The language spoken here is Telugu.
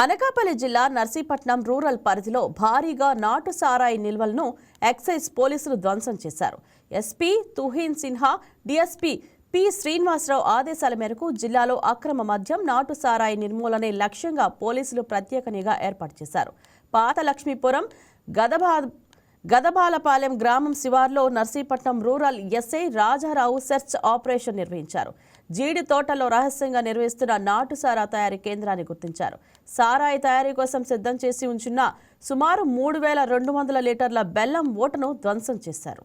అనకాపల్లి జిల్లా నర్సీపట్నం రూరల్ పరిధిలో భారీగా నాటు సారాయి నిల్వలను ఎక్సైజ్ పోలీసులు ధ్వంసం చేశారు. SP Tuhin Sinha DSP P Srinivasarao ఆదేశాల మేరకు జిల్లాలో అక్రమ మద్యం నాటు సారాయి నిర్మూలనే లక్ష్యంగా పోలీసులు ప్రత్యేక నిఘా ఏర్పాటు చేశారు. పాత లక్ష్మీపురం గదబా గదబాలపాలెం గ్రామం శివార్లో Narsipatnam rural SI Rajarao search operation నిర్వహించారు. జీడి తోటలో రహస్యంగా నిర్వహిస్తున్న నాటు సారా తయారీ కేంద్రాన్ని గుర్తించారు. సారాయి తయారీ కోసం సిద్ధం చేసి ఉంచున్న సుమారు మూడు వేల రెండు వందల లీటర్ల బెల్లం ఓటను ధ్వంసం చేశారు.